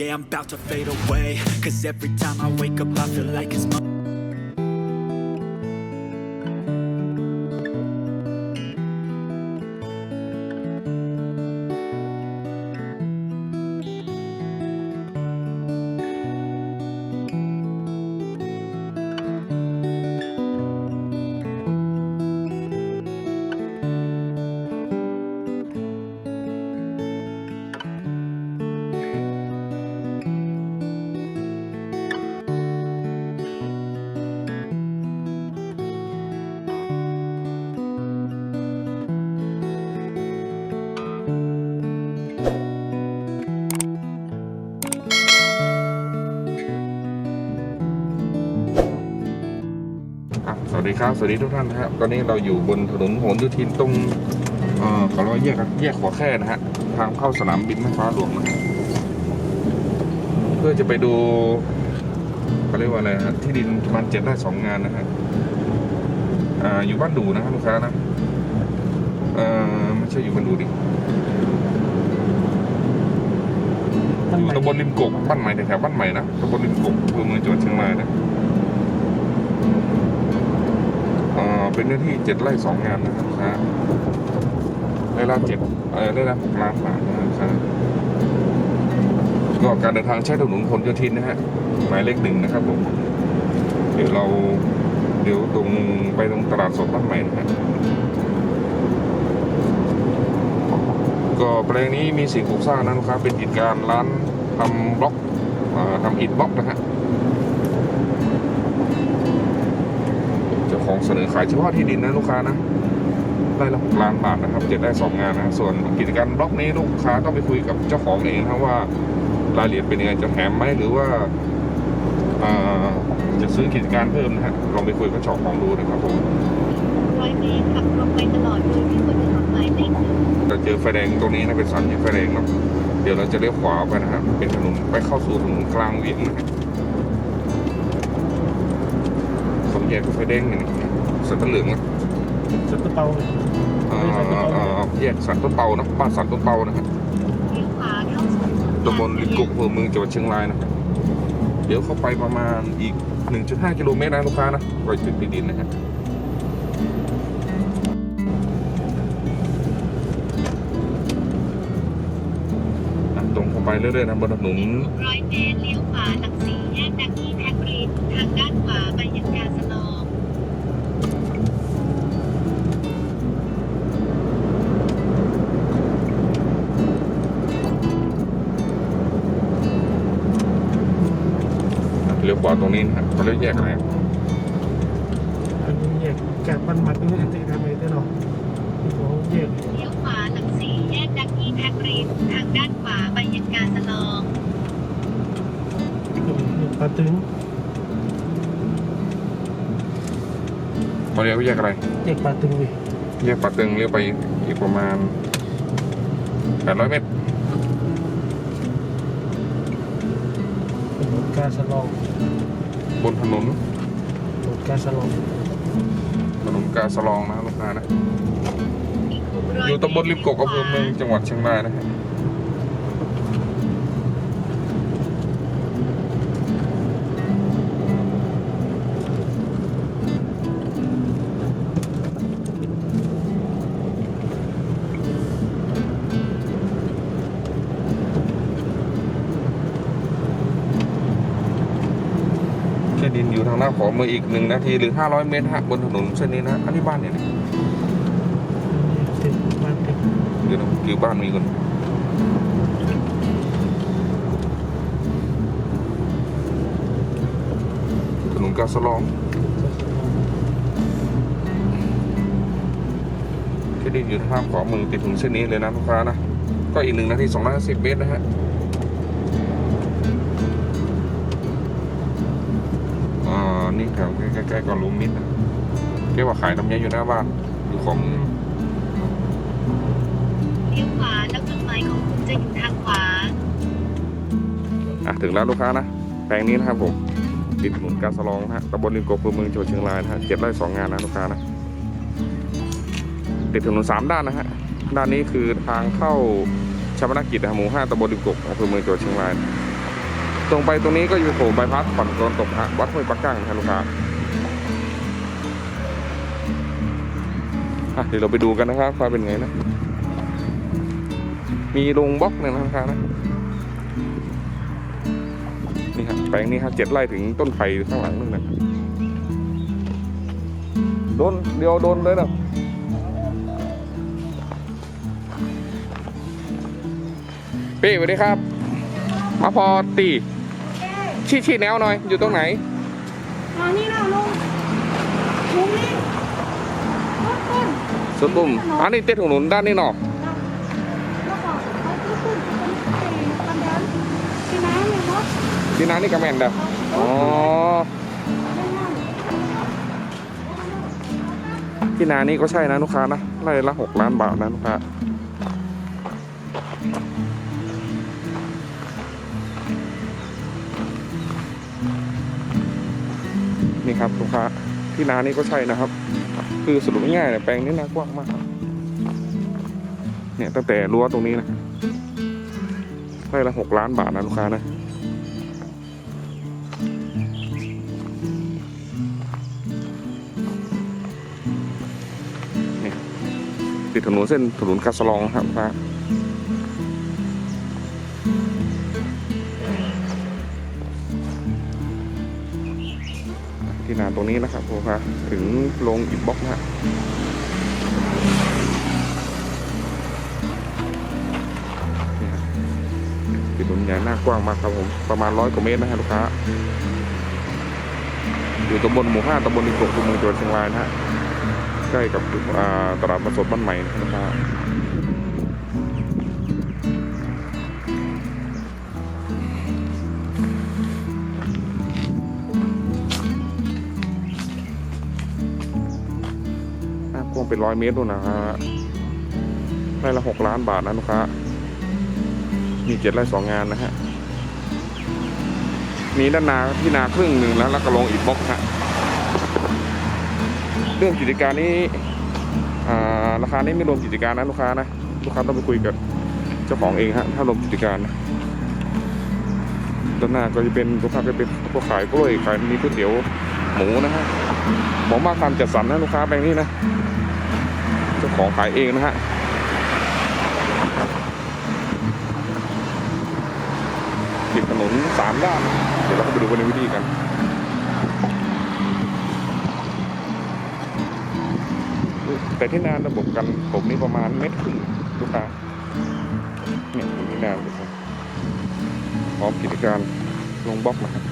Yeah, I'm about to fade away. Cause every time I wake up, I feel like it's my. ดีครับ สวัสดีทุกท่านนะครับ ตอนนี้เราอยู่บนถนนโหนโยธินตรงเอ่อขอร้อยแยกแยกหัวแค่นะฮะ ทางเข้าสนามบินแม่ฟ้าหลวงนะเพื่อจะไปดูเขาเรียกว่าอะไรฮะ ที่ดินประมาณเจ็ดไร่สองงานนะฮะอ่าอยู่บ้านดูนะครับลูกค้านะเอ่อไม่ใช่อยู่บ้านดูดิอยู่ตำบลริมกกบ้านใหม่แถวๆบ้านใหม่นะตำบลริมกกอำเภอเมืองจังหวัดเชียงรายนะ เป็นเนื้อที่เจ็ดไร่สองงานนะครับลูกค้าไร่ละเจ็ดเออไร่ละหกล้านบาทนะครับก็การเดินทางใช้ถนนพหลโยธินนะฮะหมายเลขหนึ่งนะครับผมเดี๋ยวเราเดี๋ยวตรงไปตรงตลาดสดบ้านใหม่นะฮะก็แปลงนี้มีสิ่งปลูกสร้างนะลูกค้าเป็นกิจการร้านทำบล็อกอทำอิฐบล็อกนะฮะ ของเสนอขายเฉพาะที่ดินนะลูกค้านะได้ละหกล้านบาทนะครับเจ็ดได้สองงานนะส่วนกิจการบล็อกนี้ลูกค้าต้องไปคุยกับเจ้าของเองนะว่ารายละเอียดเป็นยังไงจะแถมไหมหรือว่าเอ่อจะซื้อกิจการเพิ่มนะฮะลองไปคุยกับเจ้าของดูนะครับผมร้อยเมตรขับตรงไปตลอดโดยที่บนถนนหมายเลขหนึ่งจะเจอไฟแดงตรงนี้นะเป็นสัญญาณไฟแดงเนาะเดี๋ยวเราจะเลี้ยวขวาไปนะครับเป็นถนนไปเข้าสู่ถนนกลางเวียงนะ ฮะสมแยกไฟแดงอย่างนี้สันตะเหลืองนะสัตว์เปาเอ่อเอ่อแยกสันต้นเปานะบ้านสันต้นเปานะครับเลี้ยวขวาเข้าสู่ตำบลลิมกุกอำเภอเมืองจังหวัดเชียงรายนะครับเดี๋ยวเข้าไปประมาณอีก 1.5 กิโลเมตรนะลูกค้านะก่อนถึงที่ดินนะครับอะตรงเข้าไปเรื่อยๆนะบนถนน ร้อยเมตรเลี้ยวขวาหลังสี่แยกดักกี้แท็กรีนทางด้านขวาไปยังกาส ลองเลี้ยวขวาตรงนี้นะครับเขาเรียกแยกอะไรอันนี้แยกจากบ้านหมัดนี่ที่ทำไมได้หรอที่เขาแยกเลี้ยวขวาหลังสี่แยกดักกี้แท็กรีนทางด้านขวาไปยังกาสลองปาตึงเขาเรียกว่าแยกอะไรแยกปาตึงดิแยกปัดตึงเลี้ยวไปอีกประมาณ800เมตร กาสลองบนถนนถนนกาสลองถนนกาสลองนะลูกค้านะอีกหกร้อยอยู่ตำบลริมกกอำเภอเมืองจังหวัดเชียงรายนะฮะ อยู่ทางหน้าขอมืออีกหนึ่งนาทีหรือ 500 เมตรฮะบนถนนเส้นนี้นะ อันนี้บ้านเนี่ยนะติดบ้านติดเดี๋ยวนะคือบ้านมีคนถนนกาสลองที่ดินอยู่ทางขวามือติดถนนเส้นนี้เลยนะลูกค้านะ ก็อีกหนึ่งนาทีสองร้อยสิบเมตรนะฮะ ถวใกล้ๆกับลุงนิดนะแกว่าขายน้ำเงี้ยอยู่หน้าบ้านอยู่ของเลี้ยวขวาแล้วจุดหมายของคุณจะอยู่ทางขวา อะถึงแล้วลูกค้านะแปลงนี้นะครับผมติดถนนการสลองนะฮะตำบลลิงโกอำเภอเมืองจังหวัดเชียงรายนะฮะเจ็ดไร่สองงานนะลูกค้านะติดถนนสามด้านนะฮะด้านนี้คือทางเข้าชาปนกิจนะหมู่ห้าตำบลลิงโกอำเภอเมืองจังหวัดเชียงราย ตรงไปตรงนี้ก็อยู่โผล่ใบพัดฝั่งตะวันตกฮะวัดห้วยปักกั้งนะฮะลูกค้าเดี๋ยวเราไปดูกันนะครับว่าเป็นไงนะ มีโรงบล็อกเนี่ยนะลูกค้านะนี่ครับแปลงนี้ครับเจ็ดไร่ถึงต้นไผ่ข้างหลังนู่นะโดนเดียวโดนเลยนะพี่สวัสดีครับ มาพอตี ชี้ชี้แนวหน่อย อยู่ตรงไหนมานี่นะลุงลุงนี่รถต้นสุดปุ่มอันนี้ติดถนนด้านนี้เนาะแล้วก็เขาตื้นตื้นกันเดินที่น้ำเลยเนาะที่น้านี่กระแมนเด้ออ๋อที่นานี่ก็ใช่นะลูกค้านะไร่ละหกล้านบาทนะลูกค้า นี่ครับลูกค้าที่นานี่ก็ใช่นะครับ คือสรุปง่ายๆเนี่ยแปลงนี้นากว้างมากครับเนี่ยตั้งแต่รั้วตรงนี้นะไร่ละหกล้านบาทนะลูกค้านะนี่ติดถนนเส้นถนนกาสลองครับนะ ที่นานตรงนี้นะครับผมครับถึงลงอิฐบล็อกนะฮะนี่ครับติดถนนใหญ่หน้ากว้างมากครับผม ประมาณร้อยกว่าเมตรนะฮะลูกค้า อยู่ตำบลหมู่ห้าตำบลดินกบตัวเมืองจังหวัดเชียงรายนะฮะ ใกล้กับตลาดประสดบ้านใหม่นะครับ เป็นร้อยเมตรด้วยนะฮะไร่ละหกล้านบาทนะลูกค้า มีเจ็ดไร่สองงานนะฮะ มีด้านนาที่นาครึ่งหนึ่งแล้วแล้วก็ลงอีกบล็อกฮะ เรื่องกิจการนี้อ่าราคานี้ไม่รวมกิจการนะลูกค้านะ ลูกค้าต้องไปคุยกับเจ้าของเองฮะ ถ้ารวมกิจการนะด้านหน้าก็จะเป็นลูกค้าก็เป็นพวกขายกล้วยขายมีก๋วยเตี๋ยวหมูนะฮะหมอมากความจัดสรรนะลูกค้าแบงนี้นะ ของขายเองนะฮะติดถนนสามด้าน เดี๋ยวเราก็ไปดูกันในวิธีกันแต่ที่นานระบบกันผมนี่ประมาณเม็ดครึ่งลูกค้าเนี่ยตรงนี้นานเลยครับพร้อมกิจการลงบล็อกนะครับ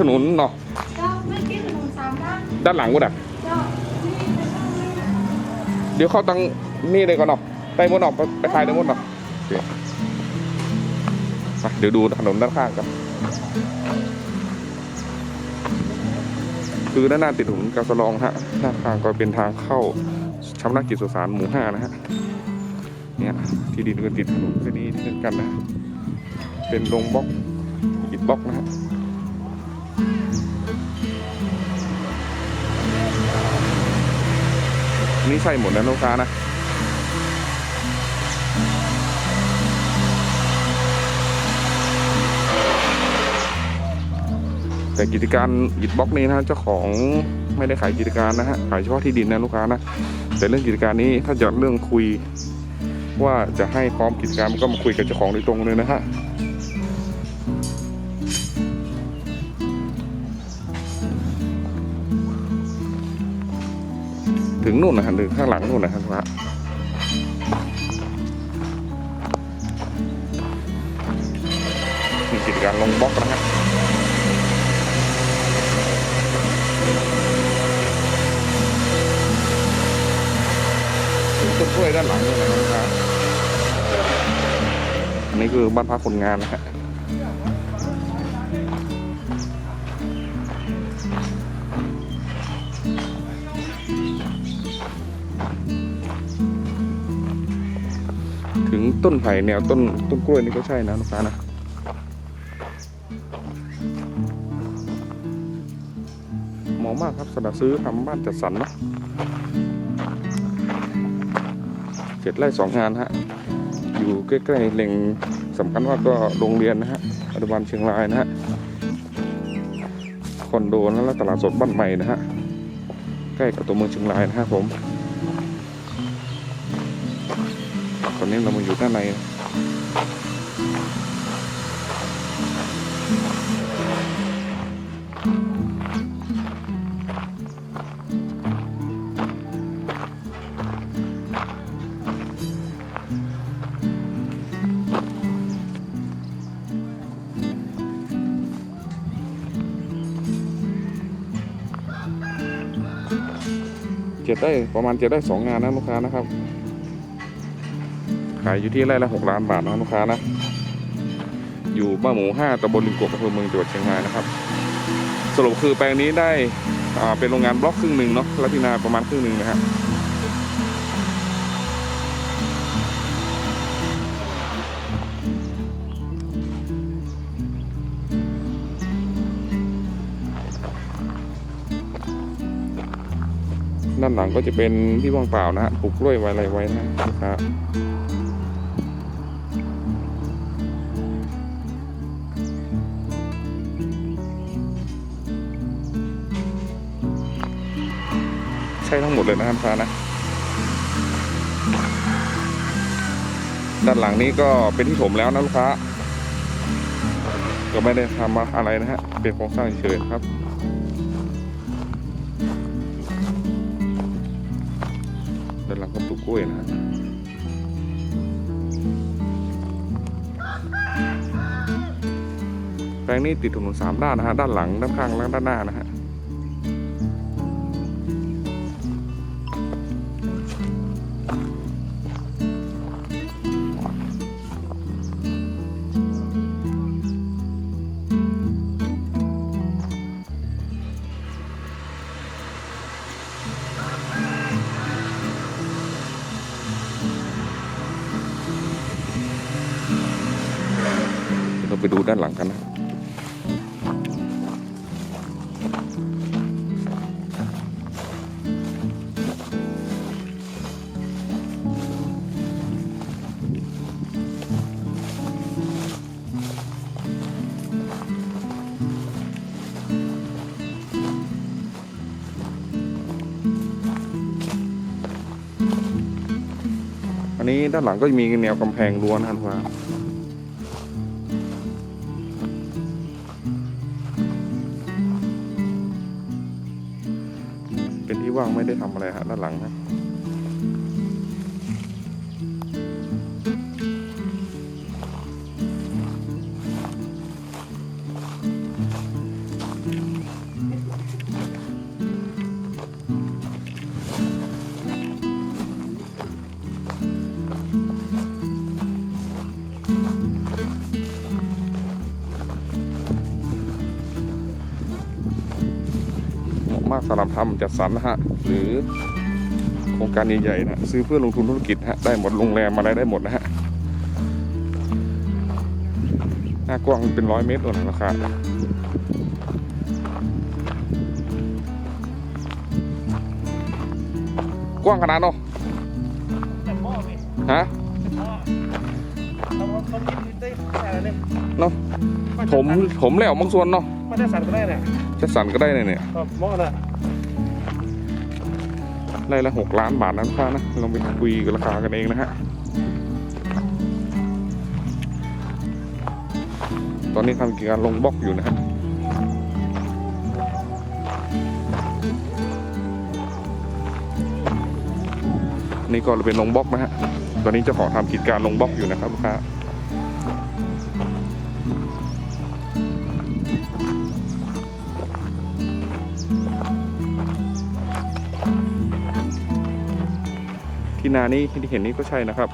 ถนนเนาะเจ้าไม่คิดถนนสามด้านด้านหลังก็ได้เจ้านี่ไปเข้าเลยเดี๋ยวเข้าตังนี่เลยก่อนเนาะไปบนออกไปไปถ่ายในบนเนาะโอเคอะเดี๋ยวดูถนนด้านข้างกันคือด้านหน้าติดถนนกาสลองฮะด้านข้างก็เป็นทางเข้าชำนักกิจสุสานหมู่ห้านะฮะเนี่ยที่ดินก็ติดถนนเส้นนี้เช่นกันนะ เป็นโรงบล็อกอิฐบล็อกนะฮะ นี่ใช่หมดนะลูกค้านะแต่กิจการหยิบบล็อกนี้นะเจ้าของไม่ได้ขายกิจการนะฮะขายเฉพาะที่ดินนะลูกค้านะแต่เรื่องกิจการนี้ถ้าจะเรื่องคุย ว่าจะให้พร้อมกิจการก็มาคุยกับเจ้าของโดยตรงเลยนะฮะ ถึงนู่นนะครับถึงข้างหลังนู่นนะครับมีกิจการลงบล็อกนะฮะต้นกล้วยด้านหลังนี่นะครับอันนี้คือบ้านพักคนงานนะฮะ ต้นไผ่แนวต้นต้นกล้วยนี่ก็ใช่นะลูกค้านะเหมาะมากครับสำหรับซื้อทำบ้านจัดสรรเนาะเจ็ดไร่สองงานฮะ อยู่ใกล้ๆแหล่งสำคัญว่าก็โรงเรียนนะฮะอนุบาลเชียงรายนะฮะ คอนโดนะและตลาดสดบ้านใหม่นะฮะ ใกล้กับตัวเมืองเชียงรายนะครับผม นี้เรามาอยู่ด้านในเจ็ดได้ประมาณเจ็ดได้สองงานนะลูกค้านะครับ ขายอยู่ที่ไร่ละหกล้านบาทนะลูกค้านะ อยู่บ้านหมูห้าตำบลลิงกกอำเภอเมืองจังหวัดเชียงรายนะครับ สรุปคือแปลงนี้ได้อ่าเป็นโรงงานบล็อกครึ่งหนึ่งเนาะละที่นาประมาณครึ่งหนึ่งนะฮะด้านหลังก็จะเป็นที่ว่างเปล่านะฮะปลูกกล้วยไว้อะไรไว้นะค้าใช่ทั้งหมดเลยนะครับลูกค้านะ ด้านหลังนี้ก็เป็นที่ถมแล้วนะลูกค้า ก็ไม่ได้ทำอะไรนะฮะ เป็นโครงสร้างเฉยๆครับด้านหลังก็ปลูกกล้วยนะฮะแปลงนี้ติดถนนสามด้านนะฮะ ด้านหลัง ด้านข้าง และด้านหน้านะฮะ นี้ด้านหลังก็จะมีแนวกำแพงรั้วนะครับเป็นที่ว่างไม่ได้ทำอะไรฮะด้านหลังนะ สำหรับทำจัดสรรนะฮะหรือโครงการใหญ่ๆนะซื้อเพื่อลงทุนธุรกิจฮะได้หมดโรงแรมอะไรได้หมดนะฮะหน้ากว้างเป็นร้อยเมตรเลยนะราคากว้างขนาดเนาะแต่หม้อพี่ฮะหม้อเราเอาเขากินได้แค่นั้นเองเนาะผม ผมแล้วบางส่วนเนาะไม่ได้สั่นก็ได้เนี่ยจะสั่นก็ได้เนี่ยเนี่ยก็หม้อน่ะ ไร่ละหกล้านบาทนะลูกค้านะลองไปคุยกับราคากันเองนะฮะตอนนี้ทำกิจการลงบล็อกอยู่นะฮะนี่ก็เป็นลงบล็อกนะฮะตอนนี้เจ้าของทำกิจการลงบล็อกอยู่นะครับลูกค้า ที่นานี้ที่เห็นนี้ก็ใช่นะครับ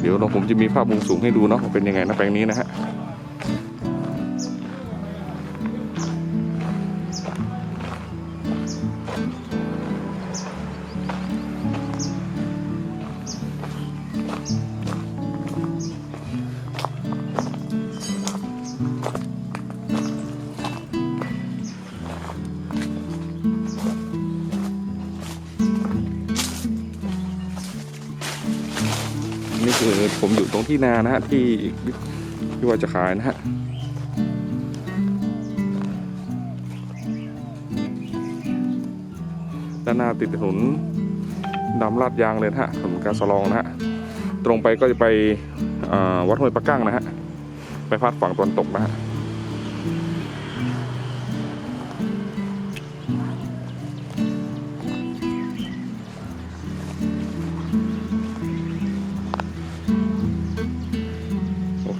เดี๋ยวเราผมจะมีภาพมุมสูงให้ดูเนาะเป็นยังไงนะแปลงนี้นะฮะ ผมอยู่ตรงที่นานะฮะที่ที่ว่าจะขายนะฮะด้านหน้าติดถนนดำลาดยางเลยนะฮะถนนกาสลองนะฮะตรงไปก็จะไปวัดห้วยปะกั้งนะฮะไปพาดฝั่งตะวันตกนะฮะ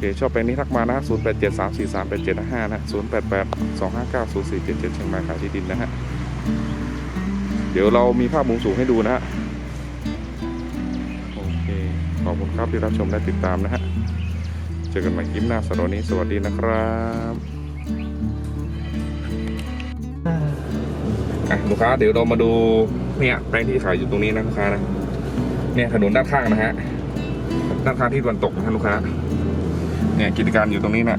เคชอบแปลงนี้ทักมานะฮะ0 8 7 3 4 3 8 7 5นะฮะ0 8 8 2 5 9 0 4 7 7เชียงใหม่ขายที่ดินนะฮะ เดี๋ยวเรามีภาพมุมสูงให้ดูนะฮะ โอเค ขอบคุณครับที่รับชมและติดตามนะฮะ เจอกันใหม่คลิปหน้าสำหรับวันนี้สวัสดีนะครับอ่าอะลูกค้าเดี๋ยวเรามาดูเนี่ยแปลงที่ขายอยู่ตรงนี้นะลูกค้านะ เนี่ยถนนด้านข้างนะฮะ ด้านข้างที่ตะวันตกนะฮะลูกค้า เนี่ยกิจการอยู่ตรงนี้นะ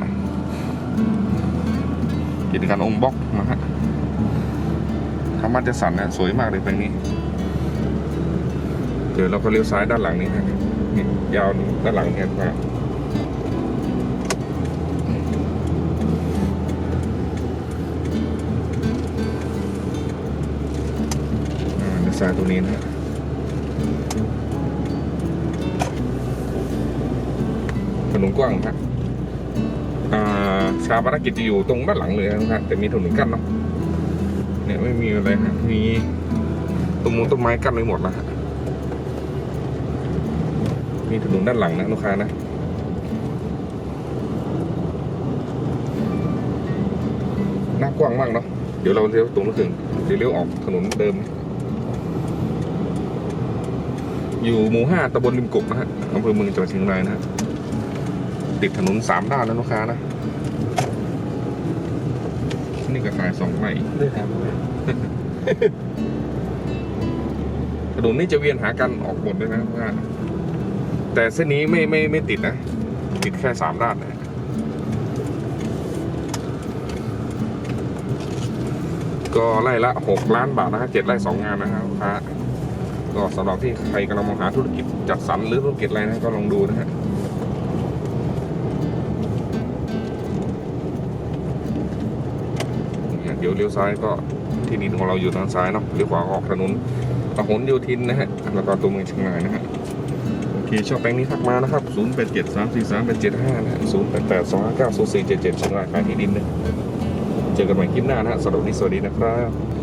กิจการองค์บ็อกนะฮะทำมัจสันนะสวยมากเลยแปลงนี้เดี๋ยวเราก็เลี้ยวซ้ายด้านหลังนี้ฮะนี่ยาวด้านหลังเนี่ยลูกค้าอ่าเลี้ยวซ้ายตรงนี้นะถนนกว้างนะฮะ ชาปนกิจจะอยู่ตรงด้านหลังเลยนะฮะแต่มีถนนกั้นเนาะเนี่ยไม่มีอะไรฮะมีต้นมงต้นไม้กั้นไว้หมดแล้วฮะมีถนนด้านหลังนะลูกค้านะหน้ากว้างมากเนาะเดี๋ยวเราเลี้ยวตรงนู้นถึงเดี๋ยวเลี้ยวออกถนนเดิม อยู่หมู่ห้าตำบลริมกกนะฮะอำเภอเมืองจังหวัดเชียงรายนะฮะ ติดถนนสามด้านนะลูกค้านะ นี่ก็ขายสองไร่ได้ถามไหมถนนนี้จะเวียนหากันออกหมดเลยนะลูกค้าแต่เส้นนี้ไม่ไม่ไม่ติดนะ ติดแค่สามด้านนะก็ไล่ละหกล้านบาทนะฮะเจ็ดไร่สองงานนะครับลูกค้าก็สำหรับที่ใครกำลังมองหาธุรกิจจัดสรรหรือธุรกิจอะไรนะก็ลองดูนะฮะ ยเดี๋ยวเลี้ยวซ้ายก็ที่ดินของเราอยู่ทางซ้ายเนาะเลี้ยวขวาออกถนนพหนโยธินนะฮะแล้วก็ตัวเมืองเชียงรายนะฮะโอเคชอบแปลงนี้ทักมานะครับ0 8 7 3 4 3 8 7 5นะฮะ0 8 8 2 5 9 0 4 7 7เชียงรายขายที่ดินนะเจอกันใหม่คลิปหน้านะฮะสำหรับวันนี้สวัสดีนะครับ